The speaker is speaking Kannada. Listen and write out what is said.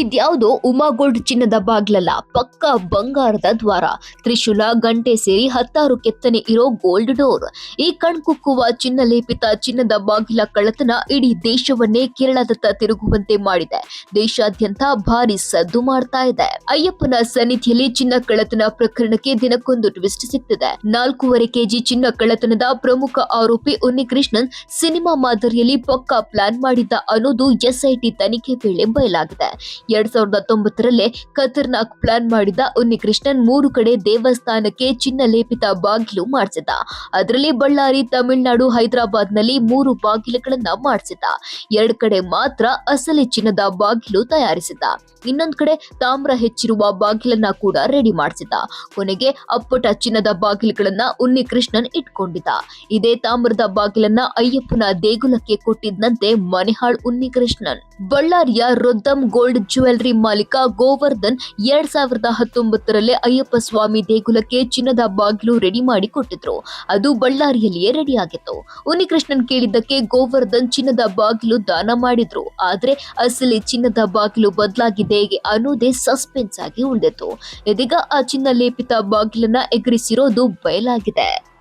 ಇದ್ಯಾವುದೋ ಉಮಾಗೋಲ್ಡ್ ಚಿನ್ನದ ಬಾಗ್ಲಲ್ಲ, ಪಕ್ಕ ಬಂಗಾರದ ದ್ವಾರ. ತ್ರಿಶೂಲ ಗಂಟೆ ಸೇರಿ ಹತ್ತಾರು ಕೆತ್ತನೆ ಇರೋ ಗೋಲ್ಡ್ ಡೋರ್ ಈ ಕಣ್ಕುಕ್ಕುವ ಚಿನ್ನ ಲೇಪಿತ ಚಿನ್ನದ ಬಾಗಿಲ ಕಳ್ಳತನ ಇಡೀ ದೇಶವನ್ನೇ ಕೇರಳದತ್ತ ತಿರುಗುವಂತೆ ಮಾಡಿದೆ. ದೇಶಾದ್ಯಂತ ಭಾರಿ ಸದ್ದು ಮಾಡ್ತಾ ಇದೆ. ಅಯ್ಯಪ್ಪನ ಸನ್ನಿಧಿಯಲ್ಲಿ ಚಿನ್ನ ಕಳ್ಳತನ ಪ್ರಕರಣಕ್ಕೆ ದಿನಕ್ಕೊಂದು ಟ್ವಿಸ್ಟ್ ಸಿಗ್ತಿದೆ. ನಾಲ್ಕೂವರೆ ಕೆಜಿ ಚಿನ್ನ ಕಳ್ಳತನದ ಪ್ರಮುಖ ಆರೋಪಿ ಉನ್ನಿಕೃಷ್ಣನ್ ಸಿನಿಮಾ ಮಾದರಿಯಲ್ಲಿ ಪಕ್ಕಾ ಪ್ಲಾನ್ ಮಾಡಿದ್ದ ಅನ್ನೋದು ಎಸ್ಐಟಿ ತನಿಖೆ ವೇಳೆ ಬಯಲಾಗಿದೆ. ಎರಡ್ ಸಾವಿರದ ಹತ್ತೊಂಬತ್ತರಲ್ಲೇ ಖತರ್ನಾಕ್ ಪ್ಲಾನ್ ಮಾಡಿದ ಉನ್ನಿಕೃಷ್ಣನ್ ಮೂರು ಕಡೆ ದೇವಸ್ಥಾನಕ್ಕೆ ಚಿನ್ನ ಲೇಪಿತ ಬಾಗಿಲು ಮಾಡಿಸಿದ್ದ. ಅದರಲ್ಲಿ ಬಳ್ಳಾರಿ, ತಮಿಳುನಾಡು ಹೈದರಾಬಾದ್ನಲ್ಲಿ ಮೂರು ಬಾಗಿಲುಗಳನ್ನ ಮಾಡಿಸಿದ ಎರಡ್ ಕಡೆ ಮಾತ್ರ ಅಸಲಿ ಚಿನ್ನದ ಬಾಗಿಲು ತಯಾರಿಸಿದ ಇನ್ನೊಂದ್ ಕಡೆ ತಾಮ್ರ ಹೆಚ್ಚಿರುವ ಬಾಗಿಲನ್ನ ಕೂಡ ರೆಡಿ ಮಾಡಿಸಿದ ಕೊನೆಗೆ ಅಪ್ಪಟ ಚಿನ್ನದ ಬಾಗಿಲುಗಳನ್ನ ಉನ್ನಿಕೃಷ್ಣನ್ ಇಟ್ಕೊಂಡಿದ್ದ. ಇದೇ ತಾಮ್ರದ ಬಾಗಿಲನ್ನ ಅಯ್ಯಪ್ಪನ ದೇಗುಲಕ್ಕೆ ಕೊಟ್ಟಿದ್ದಂತೆ ಮನೆಹಾಳ್ ಉನ್ನಿಕೃಷ್ಣನ್. ಬಳ್ಳಾರಿಯ ರೊದ್ದಂ ಗೋಲ್ಡ್ ಜ್ಯುವೆಲರಿ ಮಾಲೀಕ ಗೋವರ್ಧನ್ ಎರಡ್ ಸಾವಿರದ ಹತ್ತೊಂಬತ್ತರಲ್ಲೇ ಅಯ್ಯಪ್ಪ ಸ್ವಾಮಿ ದೇಗುಲಕ್ಕೆ ಚಿನ್ನದ ಬಾಗಿಲು ರೆಡಿ ಮಾಡಿ ಕೊಟ್ಟಿದ್ರು. ಅದು ಬಳ್ಳಾರಿಯಲ್ಲಿಯೇ ರೆಡಿ ಆಗಿತ್ತು. ಉನ್ನಿಕೃಷ್ಣನ್ ಕೇಳಿದ್ದಕ್ಕೆ ಗೋವರ್ಧನ್ ಚಿನ್ನದ ಬಾಗಿಲು ದಾನ ಮಾಡಿದ್ರು. ಆದ್ರೆ ಅಸಲಿ ಚಿನ್ನದ ಬಾಗಿಲು ಬದಲಾಗಿದೆ ಅನ್ನೋದೇ ಸಸ್ಪೆನ್ಸ್ ಆಗಿ ಉಳಿದಿತ್ತು. ಇದೀಗ ಆ ಚಿನ್ನ ಲೇಪಿತ ಬಾಗಿಲನ್ನ ಎಗರಿಸಿರೋದು ಬಯಲಾಗಿದೆ.